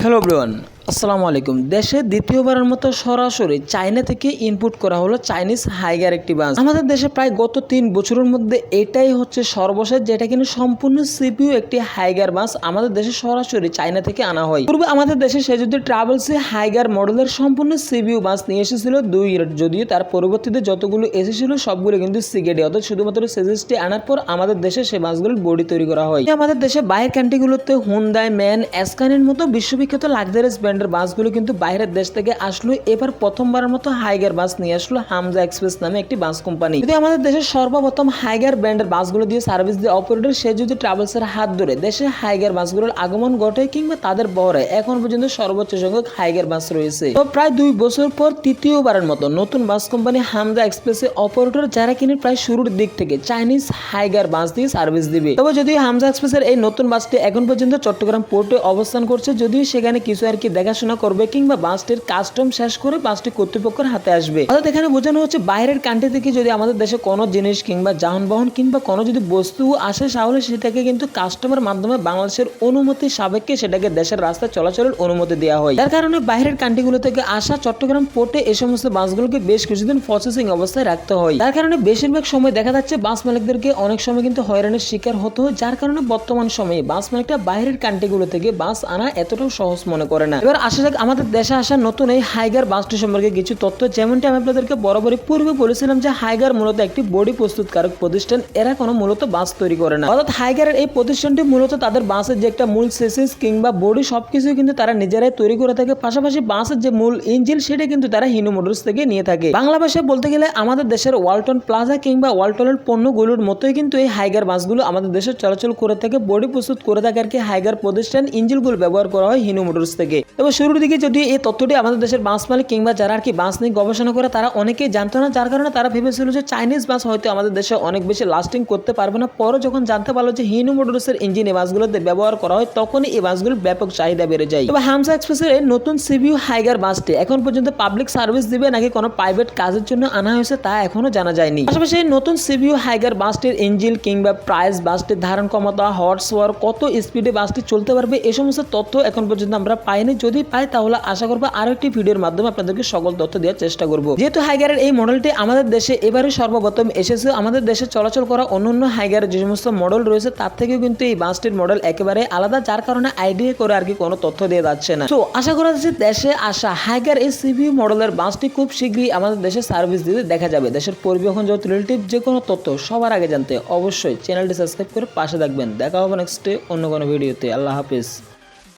Hello ব্রিওয়ান আসসালামু আলাইকুম। দেশে দ্বিতীয়বারের মতো সরাসরি চায়না থেকে ইনপুট করা হলো চাইনিজ হাইগার একটি বাস। আমাদের দেশে প্রায় গত তিন বছরের মধ্যে এটাই হচ্ছে সর্বশেষ, যেটা কিন্তু সম্পূর্ণ সিপিউ একটি হাইগার বাস আমাদের দেশে সরাসরি চায়না থেকে আনা হয়। পূর্বে আমাদের দেশে সে যদি ট্রাভেলসে হাইগার মডেলের সম্পূর্ণ সিপিউ বাস নিয়ে এসেছিল দুই যদিও তার পরবর্তীতে যতগুলো এসেছিল, সবগুলো কিন্তু সিগেডি অর্থাৎ শুধুমাত্র সেজেসটি আনার পর আমাদের দেশে সে বাসগুলোর বডি তৈরি করা হয়। আমাদের দেশে বাইরের কান্ট্রিগুলোতে হুন্দাই ম্যান এসকানের মতো বিশ্ববিখ্যাত লাক্সারিয়াস ব্র্যান্ডের বাসগুলো কিন্তু বাইরের দেশ থেকে আসলো। এবার প্রথমবারের মতো হাইগার বাস নিয়ে আসলো হামজা এক্সপ্রেস নামে একটি বাস কোম্পানি যদি আমাদের দেশের সর্বপ্রথম হাইগার ব্র্যান্ডের বাসগুলো দিয়ে সার্ভিস দিয়ে অপারেটর সে যদি ট্রাভেলসের হাত ধরে দেশে হাইগার বাসগুলোর আগমন ঘটে কিংবা তাদের বহরে, এখন পর্যন্ত সর্বোচ্চ সংখ্যক হাইগার বাস রয়েছে। তো প্রায় দুই বছর পর তৃতীয়বারের মতো নতুন বাস কোম্পানি হামজা এক্সপ্রেসের অপারেটর যারা কিনে প্রায় শুরুর দিক থেকে চাইনিজ হাইগার বাস দিয়ে সার্ভিস দিবে। তবে যদিও হামজা এক্সপ্রেসের এই নতুন বাসটি এখন পর্যন্ত চট্টগ্রাম পোর্টে অবস্থান করছে, যদিও সেখানে কিছু আর কি দেখাশোনা করবে কিংবা বাসটির কাস্টম শেষ করে বাসটি কর্তৃপক্ষের হাতে আসবে। অর্থাৎ এখানে বোঝানো হচ্ছে বাইরের কান্ট্রি থেকে যদি আমাদের দেশে কোনো জিনিস কিংবা যানবাহন কিংবা কোনো যদি বস্তু আসে, তাহলে সেটাকে কিন্তু কাস্টমের মাধ্যমে বাংলাদেশের অনুমতি সাপেক্ষে সেটাকে দেশের রাস্তায় চলাচলের অনুমতি দেওয়া হয়। যার কারণে বাইরের কান্ট্রিগুলো থেকে আসা চট্টগ্রাম পোর্টে এই সমস্ত বাসগুলোকে বেশ কিছুদিন প্রসেসিং অবস্থায় রাখতে হয়। যার কারণে বেশিরভাগ সময় দেখা যাচ্ছে বাস মালিকদেরকে অনেক সময় কিন্তু হয়রানির শিকার হতে হয়, যার কারণে বর্তমান সময়ে বাস মালিকটা বাইরের কান্ট্রিগুলো থেকে বাস আনা এতটাও সহজ মনে করে না। এবার আসা যাক আমাদের দেশে আসা নতুন এই হাইগার বাসটি সম্পর্কে কিছু তথ্য। যেমনটি আমি আপনাদেরকে বরাবরই পূর্বে বলেছিলাম যে হাইগার মূলত একটি বডি প্রস্তুতকারক প্রতিষ্ঠান। এরা কোনো মূলত বাস তৈরি করে না। অর্থাৎ হাইগারের এই প্রতিষ্ঠানটি মূলত তাদের বাসের যে একটা মূল সেসিস কিংবা বডি সবকিছু কিন্তু তারা নিজেরাই তৈরি করে থাকে। পাশাপাশি বাসের যে মূল ইঞ্জিন সেটা কিন্তু তারা হিনো মোটরস থেকে নিয়ে থাকে। বাংলা ভাষায় বলতে গেলে আমাদের দেশের ওয়ালটন প্লাজা কিংবা ওয়ালটনের পণ্যগুলোর মতোই কিন্তু এই হাইগার বাসগুলো আমাদের দেশে চলাচল করে থাকে বডি প্রস্তুত করে থাকে আর কি হাইগার প্রতিষ্ঠান। ইঞ্জিনগুলো ব্যবহার করা হয় হিনো মোটরস থেকে। তবে শুরুর দিকে যদি এই তথ্যটি আমাদের দেশের বাস মালিক কিংবা যারা আর কি বাস নিয়ে গবেষণা করে, তারা অনেকেই জানতো না, যার কারণে তারা ভেবেছিল যে চাইনিজ বাস হয়তো আমাদের দেশে অনেক বেশি লাস্টিং করতে পারবে না। পরে যখন জানতে পারল যে হিনো মোটরসের ইঞ্জিন এই বাসগুলোতে ব্যবহার করা হয়, তখনই এই বাসগুলোর ব্যাপক চাহিদা বেড়ে যায়। তবে হামসা এক্সপ্রেসের নতুন সিভিউ হাইগার বাসটি এখন পর্যন্ত পাবলিক সার্ভিস দিবে নাকি কোনো প্রাইভেট কাজের জন্য আনা হয়েছে তা এখনও জানা যায়নি। পাশাপাশি নতুন সিভিউ হাইগার বাসটির ইঞ্জিন কিংবা প্রাইস বাসটির ধারণ ক্ষমতা হর্স কত স্পিডে বাসটি চলতে পারবে, এ সমস্ত তথ্য এখন পর্যন্ত আমরা পাইনি। যদি পাই তাহলে আশা করব আরও একটি ভিডিওর মাধ্যমে আপনাদেরকে সকল তথ্য দেওয়ার চেষ্টা করব। যেহেতু হাইগারের এই মডেলটি আমাদের দেশে এবারে সর্বপ্রথম এসেছে। আমাদের দেশে চলাচল করা অন্যান্য হাইগারের যে সমস্ত মডেল রয়েছে, তার থেকেও কিন্তু এই বাসটির মডেল একেবারে আলাদা, যার কারণে আইডিয়া করে আর কি কোনো তথ্য দিয়ে যাচ্ছে না। তো আশা করা যাচ্ছে দেশে আসা হাইগার এই সিভিউ মডেলের বাসটি খুব শীঘ্রই আমাদের দেশে সার্ভিস দিতে দেখা যাবে। দেশের পরিবহন জগৎ রিলেটিভ যে কোনো তথ্য সবার আগে জানতে অবশ্যই চ্যানেলটি সাবস্ক্রাইব করে পাশে থাকবেন। দেখা হবে নেক্সটে অন্য কোনো ভিডিওতে আল্লাহ হাফিজ।